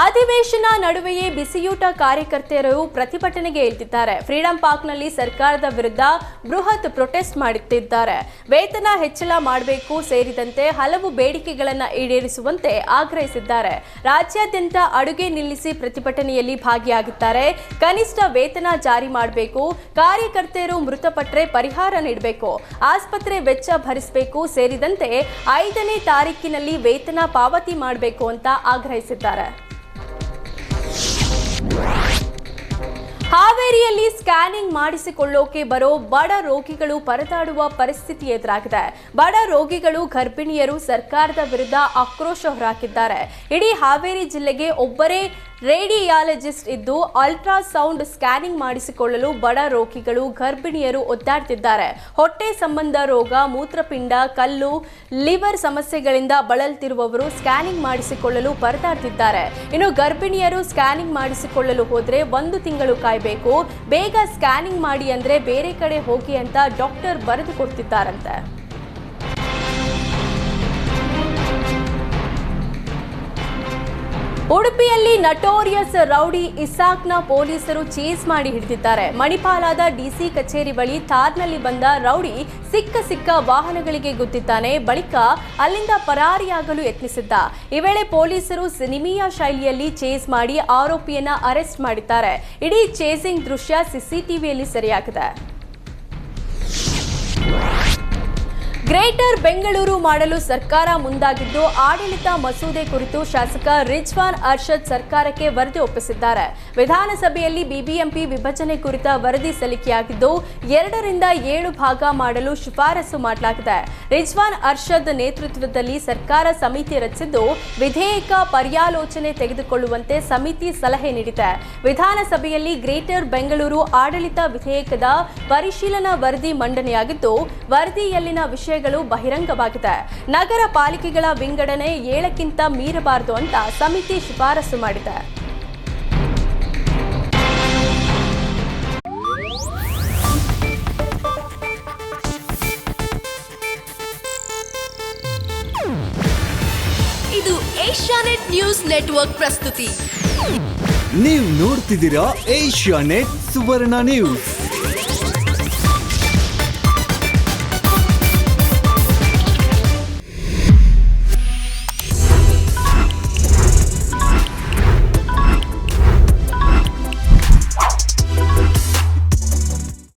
ಅಧಿವೇಶನ ನಡುವೆಯೇ ಬಿಸಿಯೂಟ ಕಾರ್ಯಕರ್ತೆಯರು ಪ್ರತಿಭಟನೆಗೆ ಇಳಿದಿದ್ದಾರೆ. ಫ್ರೀಡಂ ಪಾರ್ಕ್ನಲ್ಲಿ ಸರ್ಕಾರದ ವಿರುದ್ಧ ಬೃಹತ್ ಪ್ರೊಟೆಸ್ಟ್ ಮಾಡುತ್ತಿದ್ದಾರೆ. ವೇತನ ಹೆಚ್ಚಳ ಮಾಡಬೇಕು ಸೇರಿದಂತೆ ಹಲವು ಬೇಡಿಕೆಗಳನ್ನು ಈಡೇರಿಸುವಂತೆ ಆಗ್ರಹಿಸಿದ್ದಾರೆ. ರಾಜ್ಯಾದ್ಯಂತ ಅಡುಗೆ ನಿಲ್ಲಿಸಿ ಪ್ರತಿಭಟನೆಯಲ್ಲಿ ಭಾಗಿಯಾಗಿದ್ದಾರೆ ಕನಿಷ್ಠ ವೇತನ ಜಾರಿ ಮಾಡಬೇಕು. ಕಾರ್ಯಕರ್ತೆಯರು ಮೃತಪಟ್ಟರೆ ಪರಿಹಾರ ನೀಡಬೇಕು. ಆಸ್ಪತ್ರೆ ವೆಚ್ಚ ಭರಿಸಬೇಕು. ಸೇರಿದಂತೆ ಐದನೇ ತಾರೀಕಿನಲ್ಲಿ ವೇತನ ಪಾವತಿ ಮಾಡಬೇಕು ಅಂತ ಆಗ್ರಹಿಸಿದ್ದಾರೆ. ಹಾವೇರಿಯಲ್ಲಿ ಸ್ಕ್ಯಾನಿಂಗ್ ಮಾಡಿಸಿಕೊಳ್ಳೋಕೆ ಬರೋ ಬಡ ರೋಗಿಗಳು ಪರದಾಡುವ ಪರಿಸ್ಥಿತಿ ಎದುರಾಗಿದೆ. ಬಡ ರೋಗಿಗಳು ಗರ್ಭಿಣಿಯರು ಸರ್ಕಾರದ ವಿರುದ್ಧ ಆಕ್ರೋಶ ಹೊರಹಾಕಿದ್ದಾರೆ ಇಡೀ ಹಾವೇರಿ ಜಿಲ್ಲೆಗೆ ಒಬ್ಬರೇ ರೇಡಿಯಾಲಜಿಸ್ಟ್ ಇದ್ದು ಅಲ್ಟ್ರಾಸೌಂಡ್ ಸ್ಕ್ಯಾನಿಂಗ್ ಮಾಡಿಸಿಕೊಳ್ಳಲು ಬಡ ರೋಗಿಗಳು, ಗರ್ಭಿಣಿಯರು ಒದ್ದಾಡ್ತಿದ್ದಾರೆ. ಹೊಟ್ಟೆ ಸಂಬಂಧ ರೋಗ, ಮೂತ್ರಪಿಂಡ, ಕಲ್ಲು, ಲಿವರ್ ಸಮಸ್ಯೆಗಳಿಂದ ಬಳಲ್ತಿರುವವರು ಸ್ಕ್ಯಾನಿಂಗ್ ಮಾಡಿಸಿಕೊಳ್ಳಲು ಪರದಾಡ್ತಿದ್ದಾರೆ. ಇನ್ನು ಗರ್ಭಿಣಿಯರು ಸ್ಕ್ಯಾನಿಂಗ್ ಮಾಡಿಸಿಕೊಳ್ಳಲು ಹೋದರೆ ಒಂದು ತಿಂಗಳು ಕಾಯಬೇಕು. ಬೇಗ ಸ್ಕ್ಯಾನಿಂಗ್ ಮಾಡಿ ಅಂದ್ರೆ ಬೇರೆ ಕಡೆ ಹೋಗಿ ಅಂತ ಡಾಕ್ಟರ್ ಬರೆದು ಕೊಡ್ತಿದ್ದಾರಂತೆ. ಉಡುಪಿಯಲ್ಲಿ ನಟೋರಿಯಸ್ ರೌಡಿ ಇಸಾಕ್ನ ಪೊಲೀಸರು ಚೇಸ್ ಮಾಡಿ ಹಿಡಿದಿದ್ದಾರೆ. ಮಣಿಪಾಲಾದ ಡಿಸಿ ಕಚೇರಿ ಬಳಿ ಥಾರ್ನಲ್ಲಿ ಬಂದ ರೌಡಿ ಸಿಕ್ಕ ಸಿಕ್ಕ ವಾಹನಗಳಿಗೆ ಗುದ್ದಿದ್ದಾನೆ. ಬಳಿಕ ಅಲ್ಲಿಂದ ಪರಾರಿಯಾಗಲು ಯತ್ನಿಸಿದ್ದ. ಈ ವೇಳೆ ಪೊಲೀಸರು ಸಿನಿಮೀಯ ಶೈಲಿಯಲ್ಲಿ ಚೇಸ್ ಮಾಡಿ ಆರೋಪಿಯನ್ನ ಅರೆಸ್ಟ್ ಮಾಡಿದ್ದಾರೆ. ಇಡೀ ಚೇಸಿಂಗ್ ದೃಶ್ಯ ಸಿಸಿಟಿವಿಯಲ್ಲಿ ಸೆರೆಯಾಗಿದೆ. ಗ್ರೇಟರ್ ಬೆಂಗಳೂರು ಮಾಡಲು ಸರ್ಕಾರ ಮುಂದಾಗಿದ್ದು, ಆಡಳಿತ ಮಸೂದೆ ಕುರಿತು ಶಾಸಕ ರಿಜ್ವಾನ್ ಅರ್ಷದ್ ಸರ್ಕಾರಕ್ಕೆ ವರದಿ ಒಪ್ಪಿಸಿದ್ದಾರೆ. ವಿಧಾನಸಭೆಯಲ್ಲಿ ಬಿಬಿಎಂಪಿ ವಿಭಜನೆ ಕುರಿತ ವರದಿ ಸಲ್ಲಿಕೆಯಾಗಿದ್ದು, ಎರಡರಿಂದ ಏಳು ಭಾಗ ಮಾಡಲು ಶಿಫಾರಸು ಮಾಡಲಾಗಿದೆ. ರಿಜ್ವಾನ್ ಅರ್ಷದ್ ನೇತೃತ್ವದಲ್ಲಿ ಸರ್ಕಾರ ಸಮಿತಿ ರಚಿಸಿದ್ದು ವಿಧೇಯಕ ಪರ್ಯಾಲೋಚನೆ ತೆಗೆದುಕೊಳ್ಳುವಂತೆ ಸಮಿತಿ ಸಲಹೆ ನೀಡಿದೆ. ವಿಧಾನಸಭೆಯಲ್ಲಿ ಗ್ರೇಟರ್ ಬೆಂಗಳೂರು ಆಡಳಿತ ವಿಧೇಯಕದ ಪರಿಶೀಲನಾ ವರದಿ ಮಂಡನೆಯಾಗಿದ್ದು, ವರದಿಯಲ್ಲಿನ ವಿಷಯಗಳು ಬಹಿರಂಗವಾಗಿದೆ. ನಗರ ಪಾಲಿಕೆಗಳ ವಿಂಗಡಣೆ ಏಳಕ್ಕಿಂತ ಮೀರಬಾರದು ಅಂತ ಸಮಿತಿ ಶಿಫಾರಸು ಮಾಡಿದೆ. ಇದು ಏಷ್ಯಾನೆಟ್ ನ್ಯೂಸ್ ನೆಟ್ವರ್ಕ್ ಪ್ರಸ್ತುತಿ. ನೀವು ನೋಡ್ತಿದ್ದೀರಾ ಏಷ್ಯಾ ನೆಟ್ ಸುವರ್ಣ ನ್ಯೂಸ್.